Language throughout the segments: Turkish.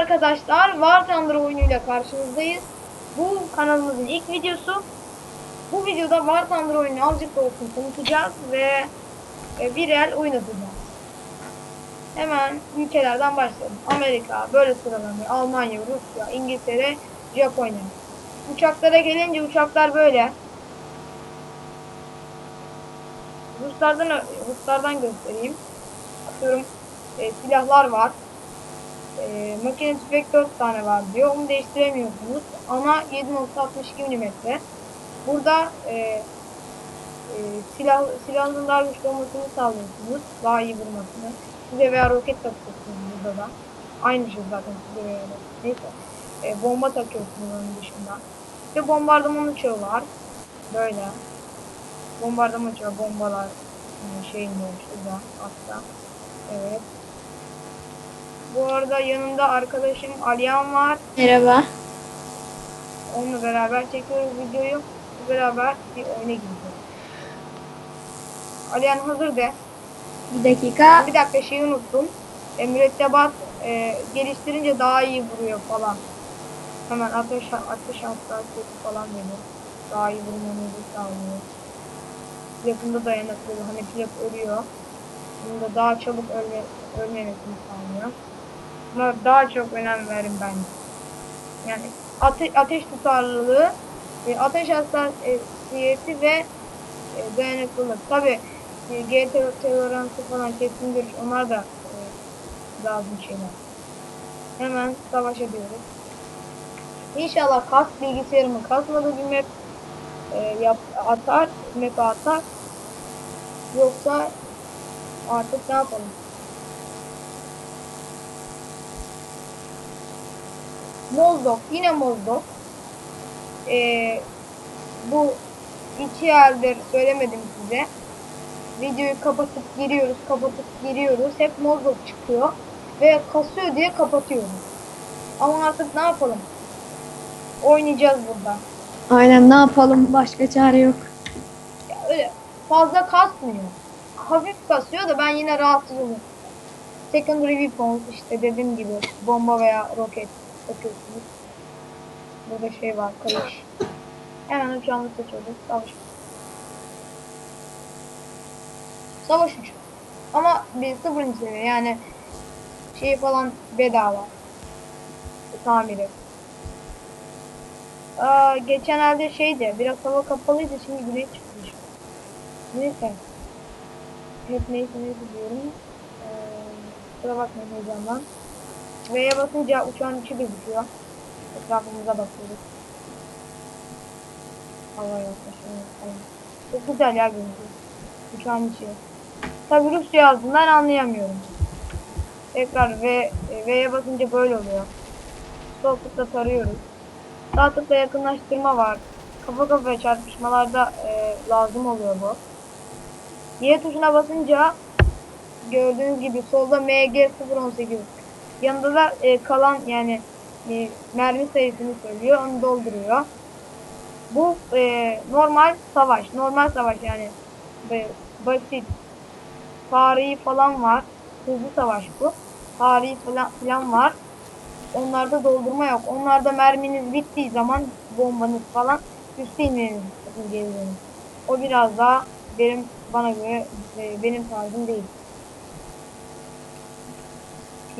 arkadaşlar, War Thunder oyunuyla karşınızdayız. Bu kanalımızın ilk videosu. Bu videoda War Thunder oyunu azıcık da olsun tanıtacağız ve e, bir el oyun atacağız. Hemen ülkelerden başlayalım. Amerika böyle sıralanıyor. Almanya, Rusya, İngiltere, Japonya. Uçaklara gelince uçaklar böyle. Ruslardan Ruslardan göstereyim. Atıyorum e, silahlar var. E, makine tüfek 4 tane var diyor. Onu değiştiremiyorsunuz. Ama 7.62 mm. Burada e, e, silah silahın daha güçlü olmasını sağlıyorsunuz. Daha iyi vurmasını. Size veya roket takıyorsunuz burada da. Aynı şey zaten size veya roket. Neyse. E, bomba takıyorsunuz onun dışında. Bir bombardıman uçağı var. Böyle. Bombardıman uçağı bombalar e, şey iniyor şurada hatta. Evet. Bu arada yanımda arkadaşım Aliyan var. Merhaba. Onunla beraber çekiyoruz videoyu. Beraber bir oyuna gireceğiz. Aliyan hazır de. Bir dakika. Bir dakika şeyi unuttum. E, mürettebat e, geliştirince daha iyi vuruyor falan. Hemen ateş ateş hassasiyeti falan veriyor. Daha iyi vurmanızı sağlıyor. Pilotunda dayanıklı. Hani pilot ölüyor. Bunda daha çabuk ölme, ölmemesini sağlıyor. Buna daha çok önem verin bence. Yani ate ateş tutarlılığı, e, ateş hassasiyeti ve e, dayanıklılık. Tabi e, G toleransı falan kesin görüş onlar da e, lazım şeyler. Hemen savaş ediyoruz. İnşallah kas bilgisayarımı kasmadı bir map e, yap, atar, map atar. Yoksa artık ne yapalım? Moldov, yine Moldov. Ee, bu iki yerdir söylemedim size. Videoyu kapatıp giriyoruz, kapatıp giriyoruz. Hep Moldov çıkıyor. Ve kasıyor diye kapatıyoruz. Ama artık ne yapalım? Oynayacağız burada. Aynen ne yapalım başka çare yok. Ya öyle fazla kasmıyor. Hafif kasıyor da ben yine rahatsız oluyorum. Secondary weapons işte dediğim gibi bomba veya roket takıyorsunuz. Burada şey var kayış. Hemen uçağını seçiyoruz. Savaş. Savaş uçağı. Ama bir sıfırıncı seviye yani şey falan bedava. Tamiri. Aa, geçenlerde şeydi biraz hava kapalıydı şimdi güneş çıkmış. Neyse. Hep neyse neyse diyorum. Ee, kusura bakmayın heyecandan. V'ye basınca uçağın içi gözüküyor. Etrafımıza bakıyoruz. Hava yaklaşıyor. Çok güzel ya gözüküyor. Uçağın içi. Tabi Rusça yazdığından anlayamıyorum. Tekrar V, V'ye basınca böyle oluyor. Sol tıkla tarıyoruz. Sağ tıkla yakınlaştırma var. Kafa kafaya çarpışmalarda e, lazım oluyor bu. Y tuşuna basınca gördüğünüz gibi solda MG018 yanında da e, kalan yani e, mermi sayısını söylüyor onu dolduruyor. Bu e, normal savaş. Normal savaş yani e, basit. Tarihi falan var. Hızlı savaş bu. Tarihi falan, falan var. Onlarda doldurma yok. Onlarda merminiz bittiği zaman bombanız falan üstü inmeniz. O biraz daha benim bana göre e, benim tarzım değil.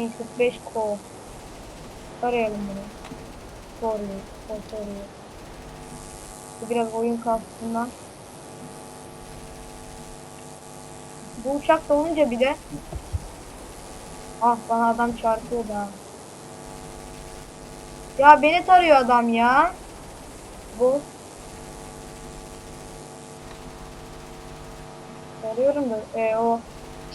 P45 Ko. Arayalım bunu. O soruyu. Bu biraz oyun kastından. Bu uçak da olunca bir de Ah bana adam çarpıyor da. Ya beni tarıyor adam ya. Bu. Tarıyorum da e, o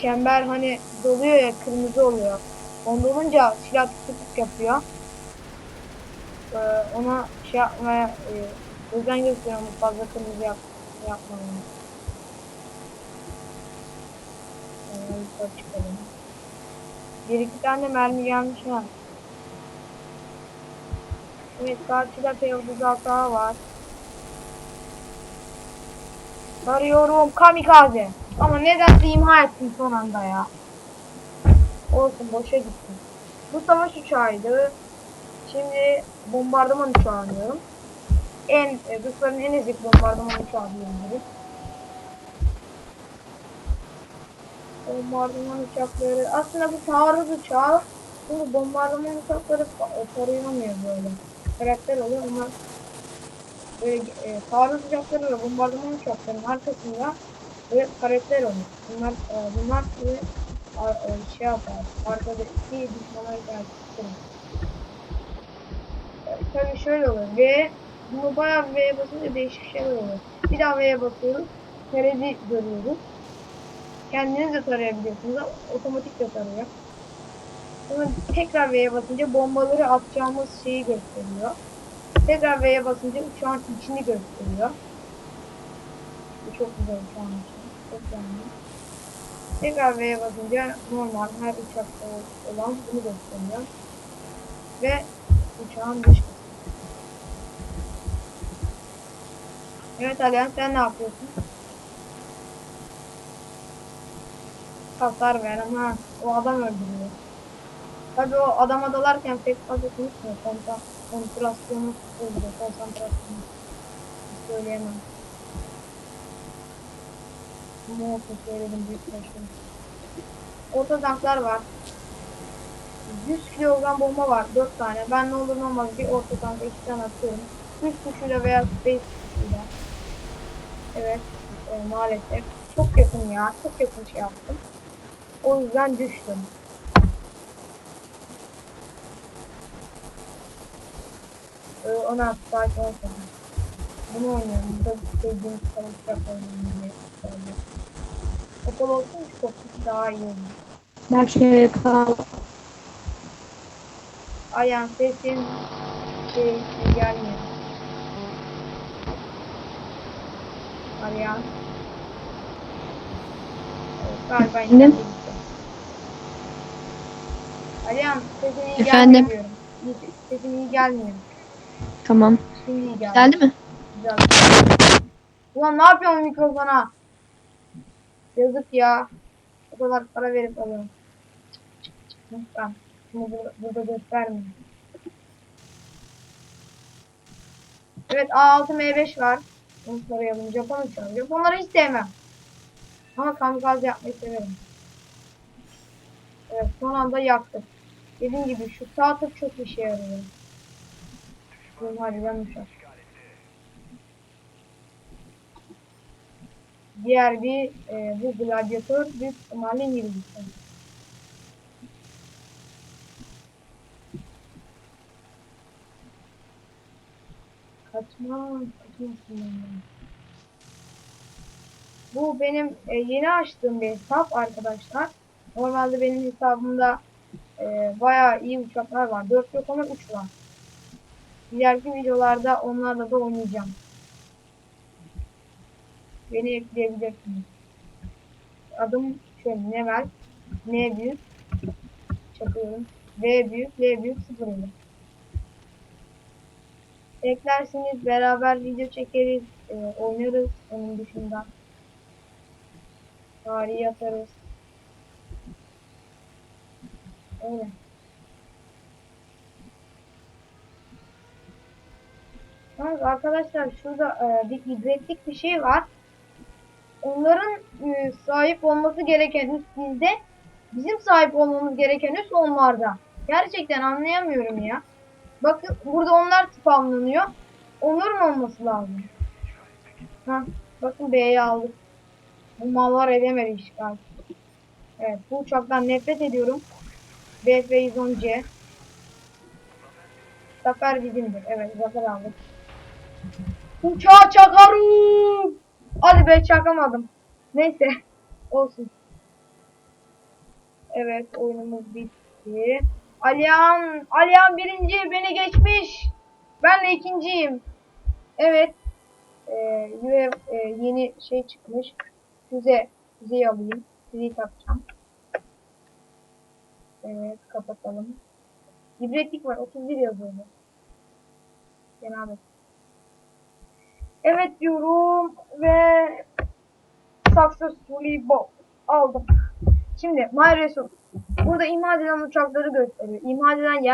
çember hani doluyor ya kırmızı oluyor. Onda olunca silah tutukluk yapıyor. E, ona şey yapmaya e, özen gösteriyorum fazla kırmızı yap, yapmamaya. Ee, çıkalım. Bir iki tane mermi gelmiş ha. Evet karşıda P36 A var. Arıyorum kamikaze. Ama nedense imha ettim son anda ya. Olsun boşa gittim. Bu savaş uçağıydı. Şimdi bombardıman uçağı. En, e, Rusların en ezik bombardıman uçağı diyebiliriz. Bombardıman uçakları. Aslında bu taarruz uçağı. Çünkü bombardıman uçakları e, tarayamıyor böyle. Karakter oluyor ama böyle e, taarruz uçakları ve bombardıman uçaklarının arkasında böyle karakter oluyor. Bunlar e, bunlar size a- e, şey yapar. Arkada iki düşmana e, Tabii şöyle oluyor. V bunu bayağı V'ye basınca değişik şeyler oluyor. Bir daha V'ye basıyoruz. Terezi görüyoruz. Kendiniz de tarayabiliyorsunuz. Otomatik de tarıyor. Sonra tekrar V'ye basınca bombaları atacağımız şeyi gösteriyor. Tekrar V'ye basınca uçağın içini gösteriyor. Bu çok güzel uçağın içi. Çok beğendim. Tekrar V'ye basınca normal her uçakta olan bunu gösteriyor. Ve uçağın dış kısmı. Evet Alihan sen ne yapıyorsun? Hasar veren ha. O adam öldürüyor. Tabii o adama dalarken pek fazla konuşmuyor. Kontra, kontrasyonu oluyor. Konsantrasyonu. Söyleyemem. Muhakkak söyledim büyük taşım. Orta tanklar var. 100 kilogram bomba var. 4 tane. Ben ne olur ne olmaz bir orta tanka 2 tane atıyorum. Üst tuşuyla veya space tuşuyla. Evet. E, maalesef. Çok yakın ya. Çok yakın şey yaptım. O yüzden düştüm. Ee, ona sakin olsun. Bunu oynuyorum. Burada sevdiğim diye söylüyorum. Kapalı olsun çok daha iyi olur. Ben şöyle kal. Ayağın sesin şey, gelmiyor. Arayan. Galiba gitti. Arayan sesin iyi Efendim? gelmiyor Sesin iyi gelmiyor. Tamam. İyi. Geldi mi? Güzel. Ulan ne yapıyorsun mikrofona? Yazık ya. O kadar para verip alıyorum. Lütfen. Bunu burada, burada göstermeyin. Evet A6M5 var. Onu sorayalım. Japon uçağı. Japonları hiç sevmem. Ama kamikaze yapmayı severim. Evet son anda yaktık. Dediğim gibi şu sağ tık çok işe yarıyor. Bu harbiden uçak. Diğer bir e, bu gladyatör büyük ihtimalle İngilizce. Kaçma. Bu benim e, yeni açtığım bir hesap arkadaşlar. Normalde benim hesabımda e, bayağı iyi uçaklar var. 4 yok ama 3 var. İleriki videolarda onlarla da oynayacağım. Beni ekleyebilirsiniz. Adım şöyle Nevel. N büyük. Çakıyorum. V büyük. L büyük. 0 ile. Eklersiniz. Beraber video çekeriz. e, oynarız. Onun dışında. Tarihi atarız. Öyle. Arkadaşlar şurada e, bir ibretlik bir şey var. Onların e, sahip olması gereken üst bizde. Bizim sahip olmamız gereken üst onlarda. Gerçekten anlayamıyorum ya. Bakın burada onlar spamlanıyor. Onların olması lazım. Ha, bakın B'yi aldık. Bu mallar edemedi işgal. Evet bu uçaktan nefret ediyorum. BF-110C. Zafer bizimdir. Evet zafer aldık. Uçağı çakarım. Hadi be çakamadım. Neyse. Olsun. Evet oyunumuz bitti. Alihan, Alihan birinci beni geçmiş. Ben de ikinciyim. Evet. Ee, yine, e, yeni şey çıkmış. Füze, füzeyi alayım. Füzeyi takacağım. Evet kapatalım. İbretlik var 31 yazıyor. Cenab-ı Evet diyorum ve successfully aldım. Şimdi My Resource burada imha edilen uçakları gösteriyor. İmha edilen yer